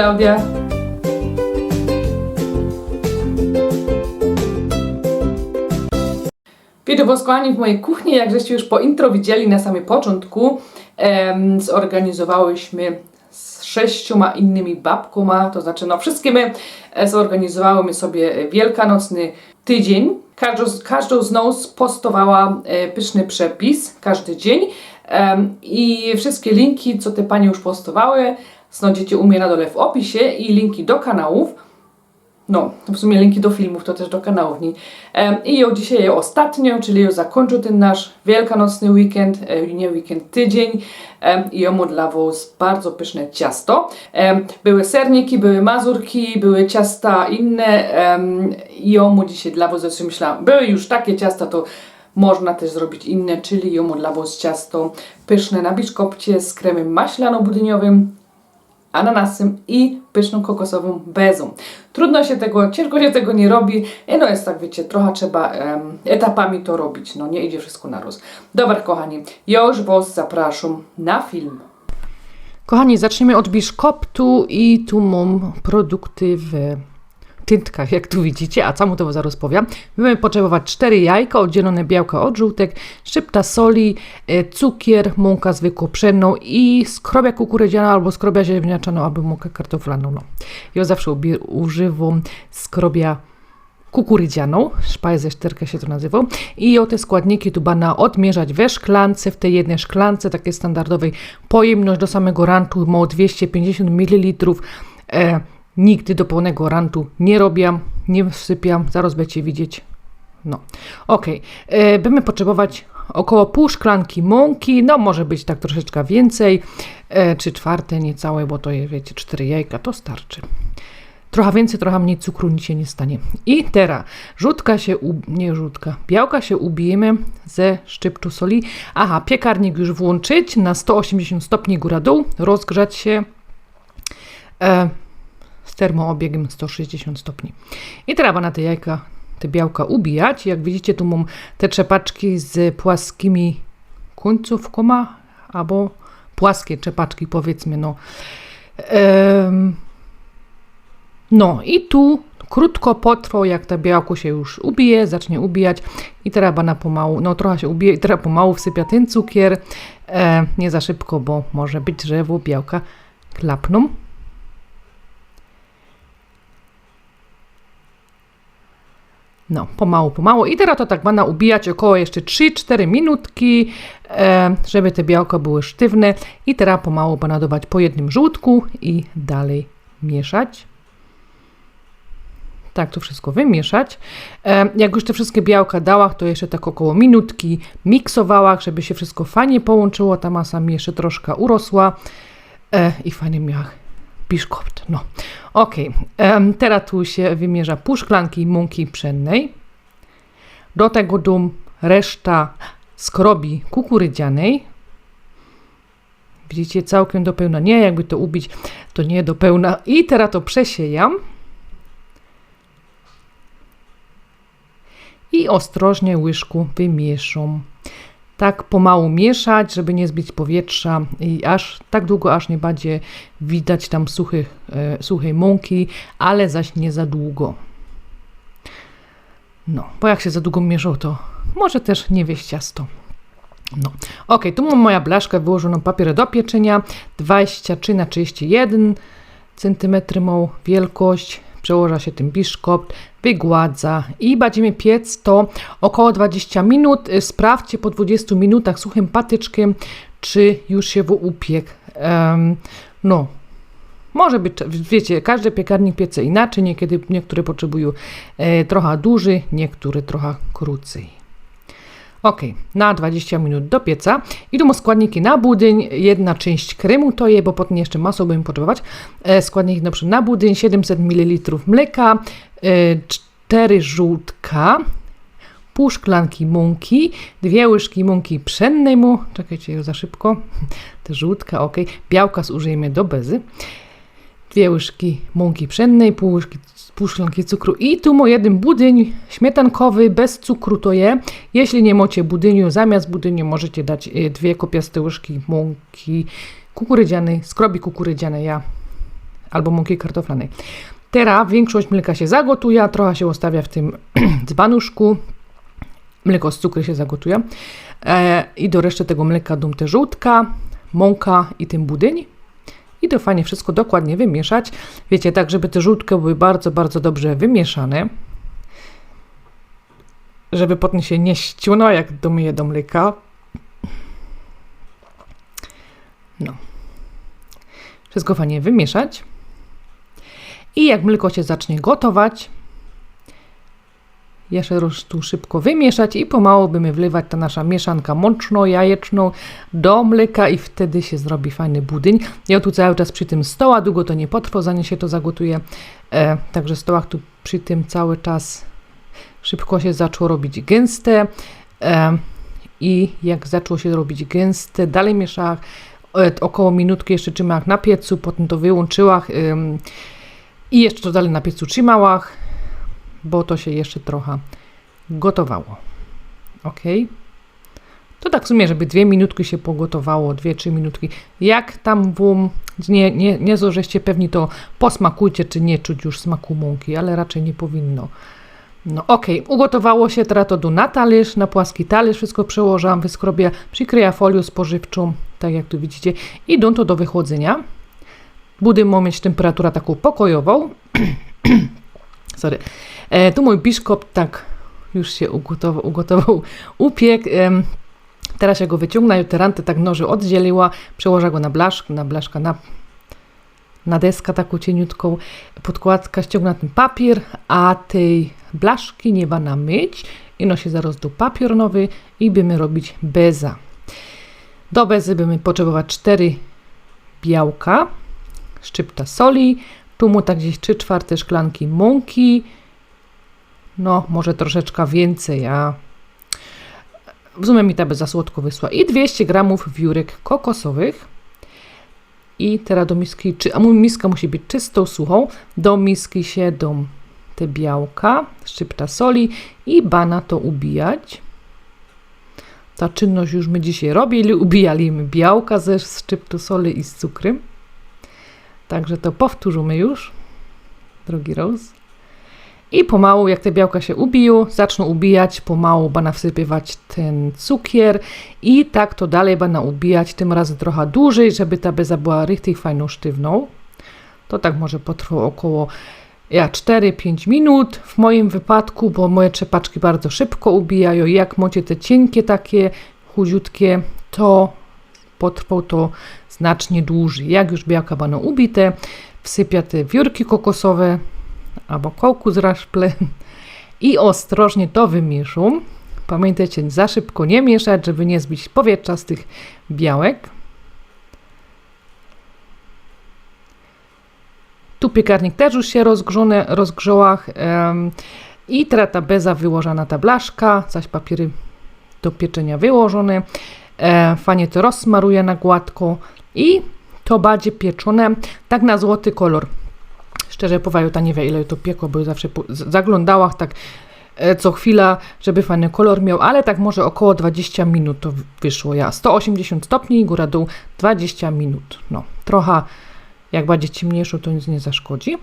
Klaudia. Witam Was kochani w mojej kuchni. Jak żeście już po intro widzieli na samym początku, em, zorganizowałyśmy z sześcioma innymi babkoma, to znaczy no wszystkie my e, zorganizowałyśmy sobie wielkanocny tydzień. Każdą, każdą z nas postowała e, pyszny przepis każdy dzień i wszystkie linki, co te panie już postowały, znajdziecie u mnie na dole w opisie i linki do kanałów. No, w sumie linki do filmów to też do kanałów. Nie? I ją dzisiaj ją ostatnią, czyli ją zakończył ten nasz wielkanocny weekend, e, nie weekend, tydzień. I ją dla was bardzo pyszne ciasto. Były serniki, były mazurki, były ciasta inne. I ją dzisiaj dla was, zresztą myślałam, były już takie ciasta, to można też zrobić inne, czyli ją dla was ciasto pyszne na biszkopcie z kremem maślano-budyniowym, ananasem i pyszną kokosową bezą. Trudno się tego, ciężko się tego nie robi. I no jest tak, wiecie, trochę trzeba em, etapami to robić. No nie idzie wszystko na roz. Dobra, kochani, już Was zapraszam na film. Kochani, zaczniemy od biszkoptu i tu mam produkty w tyntkach, jak tu widzicie, a całemu to zaraz powiem. Będziemy potrzebować 4 jajka, oddzielone białka od żółtek, szczypta soli, e, cukier, mąka zwykłą pszenną i skrobia kukurydziana albo skrobia ziemniaczaną albo mąkę kartoflaną. No. Ja zawsze używam skrobia kukurydzianą, szpaj ze szterka się to nazywa i o te składniki tu bana odmierzać we szklance, w tej jednej szklance takiej standardowej pojemność do samego rantu ma 250 ml nigdy do pełnego rantu nie robię, nie wsypiam, zaraz będziecie widzieć no, ok. E, Będziemy potrzebować około pół szklanki mąki, no może być tak troszeczkę więcej, e, czy czwarte niecałe, bo to jest, wiecie, cztery jajka, to starczy. Trochę więcej, trochę mniej cukru, nic się nie stanie. I teraz żółtka się, nie żółtka, białka się ubijemy ze szczypczu soli. Aha, piekarnik już włączyć na 180 stopni góra-dół, rozgrzać się e, z termoobiegiem 160 stopni. I trzeba na te jajka, te białka ubijać. Jak widzicie, tu mam te trzepaczki z płaskimi końcówkoma, albo płaskie trzepaczki, powiedzmy, no. Em, no i tu krótko potrwa, jak ta białko się już ubije, zacznie ubijać i teraz bana pomału, no trochę się ubije i teraz pomału wsypia ten cukier, e, nie za szybko, bo może być drzewo białka klapną. No, pomału, pomału. I teraz to tak bana ubijać około jeszcze 3-4 minutki, e, żeby te białka były sztywne. I teraz pomału bana dawać po jednym żółtku i dalej mieszać. Tak, to wszystko wymieszać. E, jak już te wszystkie białka dałach, to jeszcze tak około minutki miksowała, żeby się wszystko fajnie połączyło. Ta masa mi jeszcze troszkę urosła e, i fajnie miała biszkopt. No, ok. Em, teraz tu się wymierza pół szklanki mąki pszennej. Do tego dum reszta skrobi kukurydzianej. Widzicie, całkiem do pełna. Nie, jakby to ubić, to nie do pełna. I teraz to przesiejam. I ostrożnie łyżku wymieszam. Tak pomału mieszać, żeby nie zbić powietrza i aż tak długo, aż nie będzie widać tam suchych, e, suchej mąki, ale zaś nie za długo. No, bo jak się za długo mieszał, to może też nie wieść ciasto. No, ok, tu mam moja blaszka wyłożoną papier do pieczenia, 23 na 31 cm ma wielkość, przełoża się tym biszkopt, wygładza i będziemy piec to około 20 minut. Y, Sprawdźcie po 20 minutach suchym patyczkiem, czy już się w upiek. Em, no, może być, wiecie, każdy piekarnik piece inaczej, niekiedy niektóre potrzebują e, trochę dłużej, niektóre trochę krócej. Ok, na 20 minut do pieca. Idą składniki na budyń, jedna część kremu to je, bo potem jeszcze masło będziemy potrzebować. E, składniki przykład na budyń 700 ml mleka, e, 4 żółtka, pół szklanki mąki, dwie łyżki mąki pszennej mu, czekajcie za szybko, te żółtka, ok, białka zużyjemy do bezy, dwie łyżki mąki pszennej, pół łyżki pół szklanki cukru i tu mo jeden budyń śmietankowy bez cukru to je. Jeśli nie macie budyniu, zamiast budyniu możecie dać e, dwie kopiaste łyżki mąki kukurydzianej, skrobi kukurydzianej. Ja albo mąki kartoflanej. Teraz większość mleka się zagotuje, trochę się ostawia w tym dzbanuszku. Mleko z cukru się zagotuje. E, I do reszty tego mleka dum te żółtka, mąka i ten budyń. I to fajnie wszystko dokładnie wymieszać. Wiecie, tak żeby te żółtki były bardzo, bardzo dobrze wymieszane. Żeby potem się nie ściuno, jak domyję do mleka. No. Wszystko fajnie wymieszać. I jak mleko się zacznie gotować, jeszcze raz tu szybko wymieszać i pomału będziemy wlewać ta nasza mieszanka mączno-jajeczną do mleka i wtedy się zrobi fajny budyń. Ja tu cały czas przy tym stoła, długo to nie potrwa, zanim się to zagotuje. E, także stołach tu przy tym cały czas szybko się zaczęło robić gęste. E, I jak zaczęło się robić gęste, dalej mieszałam e, około minutki jeszcze trzymałam na piecu, potem to wyłączyłam ym, i jeszcze to dalej na piecu trzymałam, bo to się jeszcze trochę gotowało. Ok. To tak w sumie, żeby dwie minutki się pogotowało, dwie, trzy minutki. Jak tam wum, nie, nie, nie żeście pewni, to posmakujcie, czy nie czuć już smaku mąki, ale raczej nie powinno. No okej, okay. ugotowało się, teraz to do na talerz, na płaski talerz wszystko przełożyłam, wyskrobię, przykryję folią spożywczą, tak jak tu widzicie, i dam to do wychłodzenia. Budy mieć temperaturę taką pokojową. Sorry. E, tu mój biszkop tak już się ugotował, ugotował upiek. Teraz ja go wyciągnę, terantę tak noży oddzieliła, przełożę go na blaszkę, na blaszkę, na, na deskę taką cieniutką, podkładka ściągna ten papier, a tej blaszki nie ma myć i no się zaraz do papier nowy i będziemy robić beza. Do bezy będziemy potrzebować 4 białka, szczypta soli, tu mu tak gdzieś 3 czwarte szklanki mąki, no może troszeczkę więcej, a w sumie mi ta by za słodko wysła. I 200 gramów wiórek kokosowych. I teraz do miski, czy, a miska musi być czystą, suchą. Do miski się do te białka, szczypta soli i bana to ubijać. Ta czynność już my dzisiaj robili, ubijaliśmy białka ze szczyptu soli i z cukrem. Także to powtórzymy już, drugi raz. I pomału, jak te białka się ubiją, zaczną ubijać, pomału bana wsypywać ten cukier i tak to dalej bana ubijać, tym razem trochę dłużej, żeby ta beza była richtig fajną, sztywną. To tak może potrwa około ja 4-5 minut w moim wypadku, bo moje trzepaczki bardzo szybko ubijają. Jak macie te cienkie takie, chudziutkie, to potrwał to znacznie dłużej. Jak już białka będą ubite, wsypia te wiórki kokosowe albo kołku z i ostrożnie to wymieszam. Pamiętajcie, za szybko nie mieszać, żeby nie zbić powietrza z tych białek. Tu piekarnik też już się rozgrzony, rozgrzałach um, i teraz ta beza wyłożona ta blaszka, zaś papiery do pieczenia wyłożone. E, fajnie to rozsmaruję na gładko i to będzie pieczone tak na złoty kolor. Szczerze ta nie wie ile to piekło, bo zawsze zaglądałam tak e, co chwila, żeby fajny kolor miał, ale tak może około 20 minut to wyszło. Ja 180 stopni, góra dół 20 minut. No, trochę jak będzie ciemniejszy, to nic nie zaszkodzi.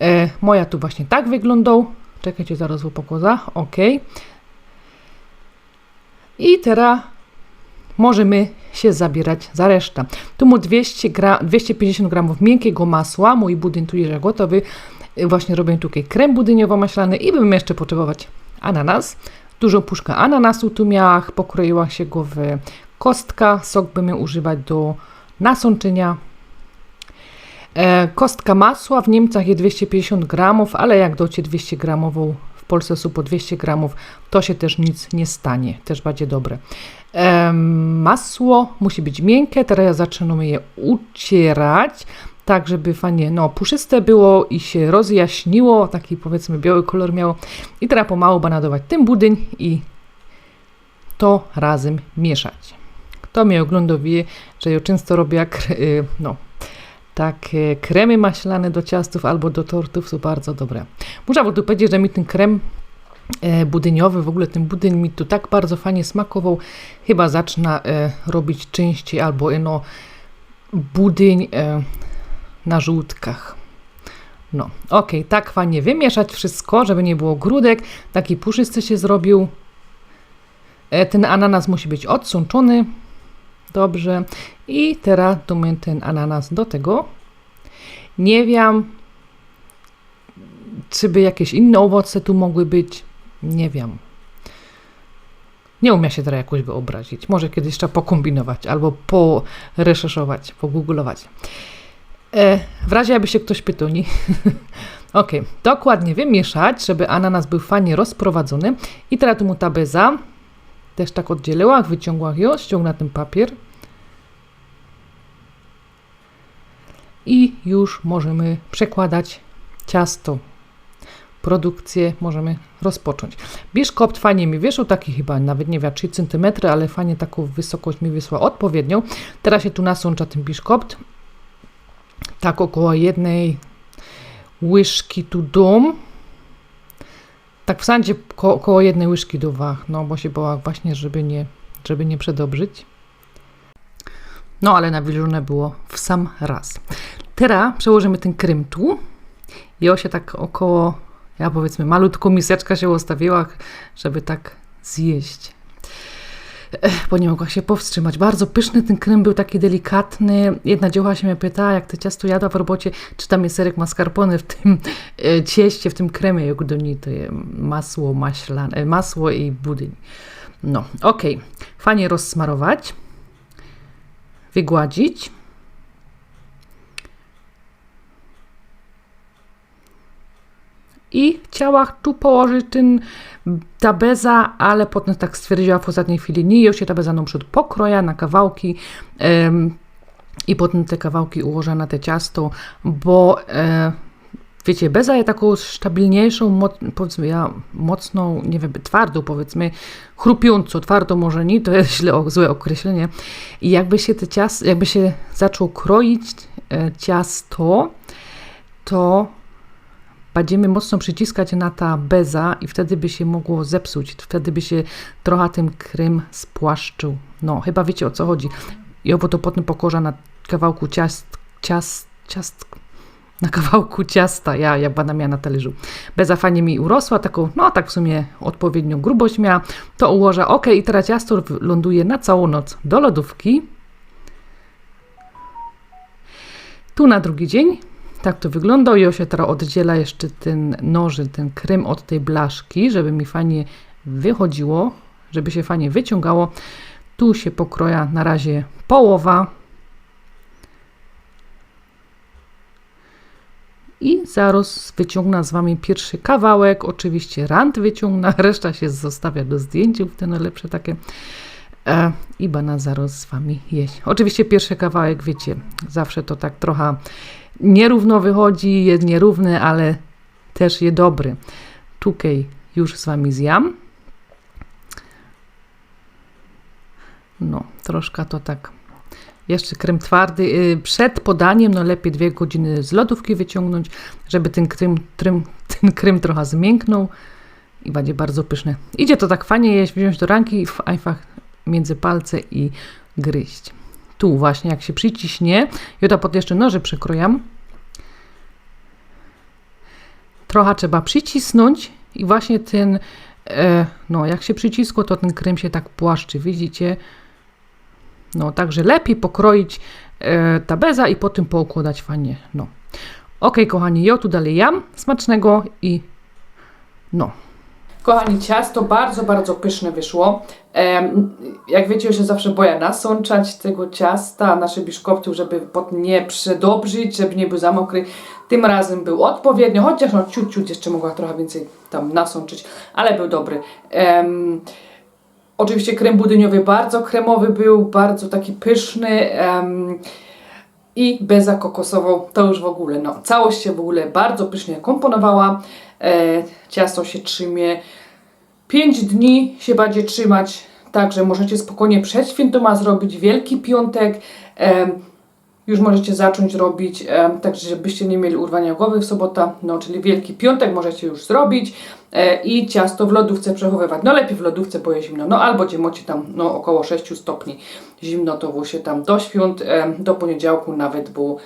E, moja tu właśnie tak wyglądał. Czekajcie, zaraz opokoza. Ok. I teraz możemy się zabierać za resztę. Tu mu 200 gra, 250 gramów miękkiego masła, mój budyń tu jest gotowy. Właśnie robię tutaj krem budyniowo-maślany i bym jeszcze potrzebować ananas. Dużą puszkę ananasu tu miałam, pokroiła się go w kostka. Sok bym używać do nasączenia. E, kostka masła w Niemcach jest 250 gramów, ale jak docie 200 gramową w Polsce są po 200 gramów, to się też nic nie stanie, też będzie dobre. Masło musi być miękkie, teraz ja zaczynamy je ucierać, tak żeby fajnie no, puszyste było i się rozjaśniło, taki powiedzmy biały kolor miało. I teraz pomału banadować tym budyń i to razem mieszać. Kto mnie ogląda wie, że ja często robię jak, no, takie kremy maślane do ciastów albo do tortów są bardzo dobre. Muszę tu powiedzieć, że mi ten krem budyniowy, w ogóle ten budyń mi tu tak bardzo fajnie smakował. Chyba zacznę e, robić częściej albo no budyń e, na żółtkach. No, okej, tak fajnie wymieszać wszystko, żeby nie było grudek. Taki puszysty się zrobił. E, Ten ananas musi być odsączony. Dobrze. I teraz damy ten ananas do tego. Nie wiem, czy by jakieś inne owoce tu mogły być. Nie wiem. Nie umiem się teraz jakoś wyobrazić. Może kiedyś trzeba pokombinować albo poreszerszować, pogooglować. E, w razie jakby się ktoś pytał, nie? ok, dokładnie wymieszać, żeby ananas był fajnie rozprowadzony. I teraz tu mu ta beza też tak oddzieliła, wyciągła ją, ściągnęła ten papier. I już możemy przekładać ciasto. Produkcję możemy rozpocząć. Biszkopt fajnie mi wyszł, taki chyba nawet nie wiem, 3 cm, ale fajnie taką wysokość mi wysłał odpowiednią. Teraz się tu nasącza ten biszkopt tak około jednej łyżki tu dom. Tak w sandzie ko około jednej łyżki do wach, no bo się bała właśnie, żeby nie, żeby nie przedobrzyć. No ale nawilżone było w sam raz. Teraz przełożymy ten krem tu i on się tak około, ja powiedzmy malutką miseczka się ustawiła, żeby tak zjeść bo nie mogła się powstrzymać. Bardzo pyszny ten krem był taki delikatny. Jedna dzieła się mnie pytała, jak to ciasto jadła w robocie, czy tam jest serek mascarpone w tym e, cieście, w tym kremie, jak do niej to masło maślane, e, masło i budyń. No, okej. Fajnie rozsmarować, wygładzić. I chciała tu położyć ten, ta beza, ale potem tak stwierdziła w ostatniej chwili, nie, już się ta beza na przód pokroja na kawałki em, i potem te kawałki ułożę na te ciasto, bo e, wiecie, beza jest taką stabilniejszą, moc, powiedzmy, ja mocną, nie wiem, twardą powiedzmy, chrupiącą, twardą może nie, to jest źle, złe określenie. I jakby się te ciasto, jakby się zaczął kroić e, ciasto, to będziemy mocno przyciskać na ta beza i wtedy by się mogło zepsuć, wtedy by się trochę ten krem spłaszczył. No, chyba wiecie o co chodzi. I owo to potem pokorza na kawałku ciast, ciast, ciast, na kawałku ciasta, ja, ja będę miała na talerzu. Beza fajnie mi urosła, taką, no tak w sumie odpowiednią grubość miała. To ułożę, ok, i teraz ciasto ląduje na całą noc do lodówki. Tu na drugi dzień tak to wygląda. Się teraz oddziela jeszcze ten noży, ten krem od tej blaszki, żeby mi fajnie wychodziło, żeby się fajnie wyciągało. Tu się pokroja na razie połowa. I zaraz wyciągnę z Wami pierwszy kawałek. Oczywiście rand wyciągnę, reszta się zostawia do zdjęciów, te najlepsze takie. E, I bana zaraz z Wami jeść. Oczywiście pierwszy kawałek, wiecie, zawsze to tak trochę nierówno wychodzi, jest nierówny, ale też je dobry. Tukej już z Wami zjam. No, troszkę to tak. Jeszcze krem twardy. Yy, Przed podaniem, no lepiej dwie godziny z lodówki wyciągnąć, żeby ten krem, krem, ten krem trochę zmięknął i będzie bardzo pyszny. Idzie to tak fajnie jeść, wziąć do ranki w ajfach między palce i gryźć. Tu właśnie, jak się przyciśnie, ja to pod jeszcze noże przykrojam. Trochę trzeba przycisnąć i właśnie ten, e, no jak się przyciskło, to ten krem się tak płaszczy, widzicie? No, także lepiej pokroić e, ta beza i potem poukładać fajnie, no. Ok, kochani, ja tu dalej jam, smacznego i no. Kochani, ciasto bardzo, bardzo pyszne wyszło. Jak wiecie, ja się zawsze boję nasączać tego ciasta, nasze biszkopty, żeby nie przedobrzyć, żeby nie był za mokry. Tym razem był odpowiednio, chociaż no ciut, ciut jeszcze mogła trochę więcej tam nasączyć, ale był dobry. Oczywiście krem budyniowy bardzo kremowy był, bardzo taki pyszny. em, i beza kokosową to już w ogóle, no całość się w ogóle bardzo pysznie komponowała. E, ciasto się trzymie 5 dni się będzie trzymać, także możecie spokojnie przed świętoma zrobić Wielki Piątek. em, już możecie zacząć robić, em, także żebyście nie mieli urwania głowy w sobota, no czyli Wielki Piątek możecie już zrobić e, i ciasto w lodówce przechowywać. No lepiej w lodówce, bo jest zimno, no albo gdzie macie tam no, około 6 stopni zimno, to się tam do świąt, em, do poniedziałku nawet, bo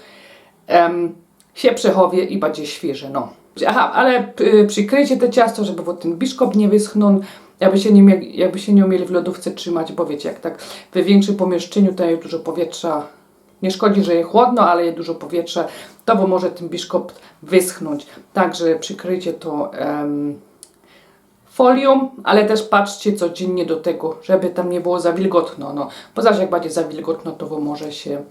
em, się przechowie i będzie świeże, no. Aha, ale y, przykryjcie te ciasto, żeby bo ten biszkop nie wyschnął, jakby się nie, mieli, jakby się nie umieli w lodówce trzymać, bo wiecie, jak tak w większym pomieszczeniu jest dużo powietrza, nie szkodzi, że jest chłodno, ale jest dużo powietrza, to bo może ten biszkop wyschnąć. Także przykryjcie to em, folią, ale też patrzcie codziennie do tego, żeby tam nie było za wilgotno, no. Bo zaś jak będzie za wilgotno, to wo może się,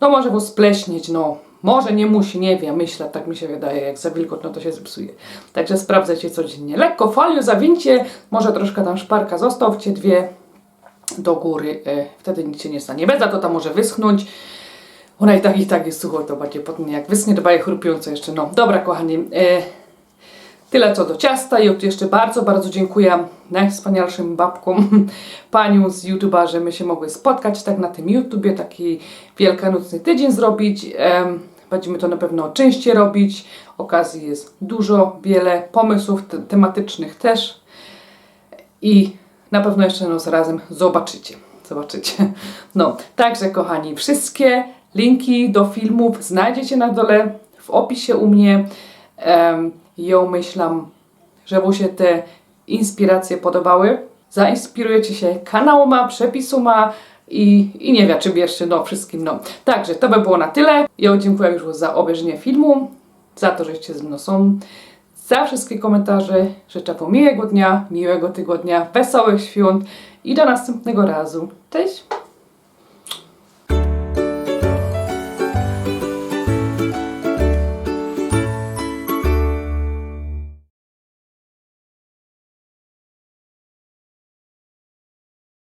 no może wo spleśnieć, no. Może nie musi, nie wiem, myślę, tak mi się wydaje, jak za wilgotno to się zepsuje. Także sprawdzajcie codziennie. Lekko folią zawincie, może troszkę tam szparka zostawcie, dwie do góry, e, wtedy nic się nie stanie. Bez za to tam może wyschnąć. Ona i tak i tak jest sucho, to będzie potem jak wyschnie, to będzie chrupiące jeszcze. No, dobra kochani, e, Tyle co do ciasta i jeszcze bardzo, bardzo dziękuję najwspanialszym babkom, panią z YouTube'a, że my się mogły spotkać tak na tym YouTubie, taki wielkanocny tydzień zrobić. Em, Będziemy to na pewno częściej robić. Okazji jest dużo, wiele pomysłów te- tematycznych też. I na pewno jeszcze nas razem zobaczycie. Zobaczycie. No, także kochani, wszystkie linki do filmów znajdziecie na dole w opisie u mnie. Ja myślam, że Wam się te inspiracje podobały. Zainspirujecie się kanałoma, przepisoma i, i nie wiem, czym jeszcze, no wszystkim, no. Także to by było na tyle. Ja dziękuję już za obejrzenie filmu, za to, żeście ze mną są, za wszystkie komentarze. Życzę Wam miłego dnia, miłego tygodnia, wesołych świąt i do następnego razu. Cześć!